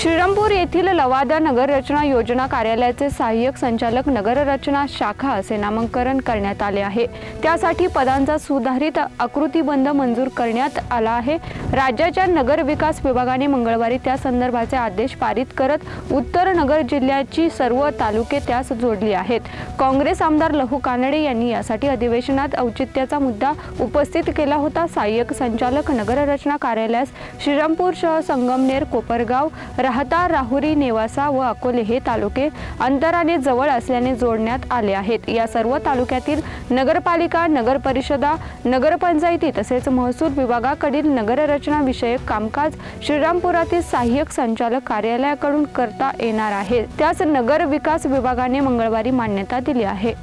श्रीरामपूर येथील लवादा नगररचना योजना कार्यालयाचे सहाय्यक संचालक नगररचना शाखा असे नामांकन करण्यात आले आहे. त्यासाठी पदांचा सुधारित आकृतीबंध मंजूर करण्यात आला आहे. राज्याच्या नगर विकास विभागाने मंगळवारी त्या संदर्भाचे आदेश पारित करत उत्तर नगर जिल्ह्याची सर्व तालुके त्यास जोडली आहेत. काँग्रेस आमदार लहू कानडे यांनी यासाठी अधिवेशनात औचित्याचा मुद्दा उपस्थित केला होता. सहाय्यक संचालक नगररचना कार्यालयास श्रीरामपूर शहर संगमनेर कोपरगाव राहता राहुरी नेवासा व अकोले हे तालुके अंतराने जवळ असल्याने जोडण्यात आले आहेत. या सर्व तालुक्यातील नगरपालिका नगर परिषदा नगरपंचायती तसेच महसूल विभागाकडील नगररचना विषयक कामकाज श्रीरामपुरातील सहाय्यक संचालक कार्यालयाकडून करता येणार आहे. त्यास नगर विकास विभागाने मंगळवारी मान्यता दिली आहे.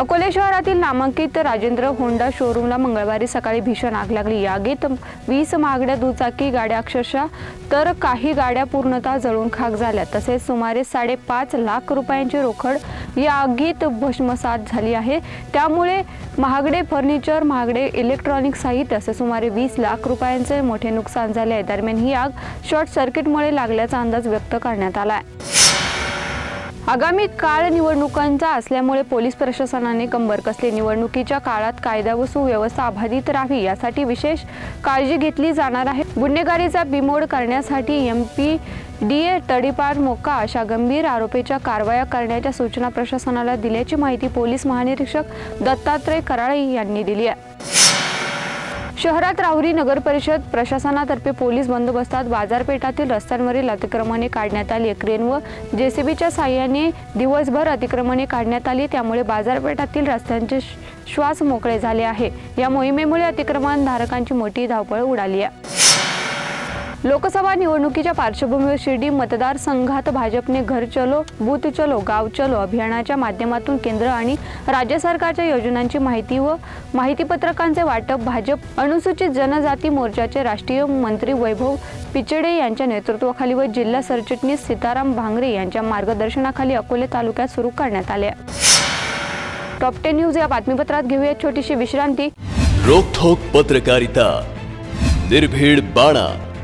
अकोले शहरातील नामांकित राजेंद्र होंडा शोरूमला मंगळवारी सकाळी भीषण आग लागली. या आगीत वीस महागड्या दुचाकी गाड्या अक्षरशः तर काही गाड्या पूर्णतः जळून खाक झाल्या. तसेच सुमारे साडेपाच लाख रुपयांची रोखड या आगीत भस्मसात झाली आहे. त्यामुळे महागडे फर्निचर महागडे इलेक्ट्रॉनिक साहित्य असे सुमारे वीस लाख रुपयांचे मोठे नुकसान झाले आहे. दरम्यान ही आग शॉर्ट सर्किटमुळे लागल्याचा अंदाज व्यक्त करण्यात आला आहे. आगामी काळ निवडणुकांचा असल्यामुळे पोलीस प्रशासनाने कंबर कसली? निवडणुकीच्या काळात कायदा व सुव्यवस्था अबाधित राहावी यासाठी विशेष काळजी घेतली जाणार आहे. गुन्हेगारीचा बिमोड करण्यासाठी एम पी डी. ए. तडीपार मोका अशा गंभीर आरोपीच्या कारवाया करण्याच्या सूचना प्रशासनाला दिल्याची माहिती पोलीस महानिरीक्षक दत्तात्रय कराळे यांनी दिली आहे. शहरात राहुरी नगर परिषद प्रशासनातर्फे पोलीस बंदोबस्तात बाजारपेठातील रस्त्यांवरील अतिक्रमणे काढण्यात आली. क्रेन व जेसीबीच्या साह्याने दिवसभर अतिक्रमणे काढण्यात आली. त्यामुळे बाजारपेठातील रस्त्यांचे श्वास मोकळे झाले आहे. या मोहिमेमुळे अतिक्रमण धारकांची मोठी धावपळ उडाली आहे. लोकसभा निवडणुकीच्या पार्श्वभूमीवर शिर्डी मतदारसंघात भाजपने घर चलो बूथ चलो गाव चलो अभियानाच्या माध्यमातून केंद्र आणि राज्य सरकारच्या योजनांची माहिती व माहितीपत्रकांचे वाटप भाजप अनुसूचित जनजाती मोर्चाचे राष्ट्रीय मंत्री वैभव पिचडे यांच्या नेतृत्वाखाली व जिल्हा सरचिटणीस सीताराम भांगरे यांच्या मार्गदर्शनाखाली अकोले तालुक्यात सुरू करण्यात आले टॉप टेन न्यूज या बातमीपत्रात घेऊया छोटीशी विश्रांती. रोखोक पत्रकारिता. निर्भीड बाणा.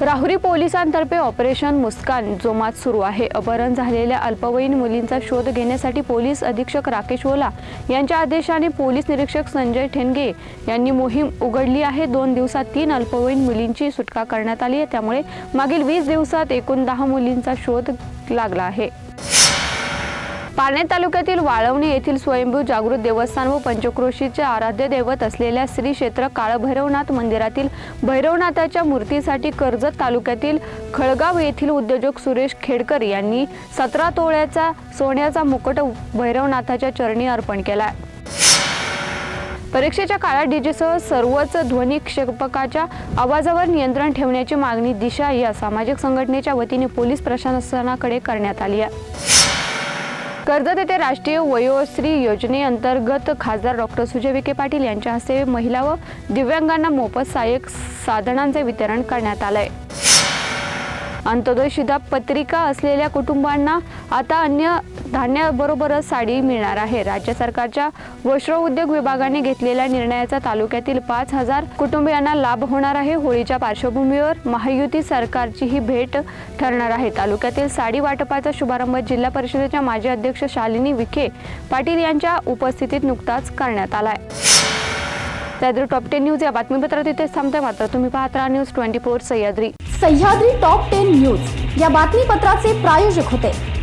राहुरी पोलिसांतर्फे ऑपरेशन मुस्कान जोमात सुरू आहे. अपहरण झालेल्या अल्पवयीन मुलींचा शोध घेण्यासाठी पोलीस अधीक्षक राकेश ओला यांच्या आदेशाने पोलीस निरीक्षक संजय ठेणगे यांनी मोहीम उघडली आहे. दोन दिवसात तीन अल्पवयीन मुलींची सुटका करण्यात आली आहे. त्यामुळे मागील वीस दिवसात एकूण दहा मुलींचा शोध लागला आहे. पारणे तालुक्यातील वाळवणी येथील स्वयंभू जागृत देवस्थान व पंचक्रोशीचे आराध्य दैवत असलेल्या श्री क्षेत्र काळभैरवनाथ मंदिरातील भैरवनाथाच्या मूर्तीसाठी कर्जत तालुक्यातील खळगाव येथील उद्योजक सुरेश खेडकर यांनी सतरा तोळ्याचा सोन्याचा मुकुट भैरवनाथाच्या चरणी अर्पण केला. परीक्षेच्या काळात डीजेसह सर्वच ध्वनी क्षेपकाच्या आवाजावर नियंत्रण ठेवण्याची मागणी दिशा या सामाजिक संघटनेच्या वतीने पोलीस प्रशासनाकडे करण्यात आली आहे. कर्जत येथे राष्ट्रीय वयोश्री योजनेअंतर्गत खासदार डॉक्टर सुजय विखे पाटील यांच्या हस्ते महिला व दिव्यांगांना मोफत सहाय्यक साधनांचे वितरण करण्यात आलंय. अंत्योदय शिधा पत्रिका असलेल्या कुटुंबांना आता अन्य धान्याबरोबरच साडी मिळणार आहे. राज्य सरकारच्या वस्त्र उद्योग विभागाने घेतलेल्या निर्णयाचा तालुक्यातील पाच हजार कुटुंबियांना लाभ होणार आहे. होळीच्या पार्श्वभूमीवर महायुती सरकारची ही भेट ठरणार आहे. तालुक्यातील साडी वाटपाचा शुभारंभ जिल्हा परिषदेच्या माजी अध्यक्ष शालिनी विखे पाटील यांच्या उपस्थितीत नुकताच करण्यात आलाय. सह्याद्री टॉप टेन न्यूज या बातमीपत्रात इथेच थांबते मात्र तुम्ही पाहत राहा news twenty four Sahyadri. Sahyadri top ten news. या बातमीपत्राचे प्रायोजक होते.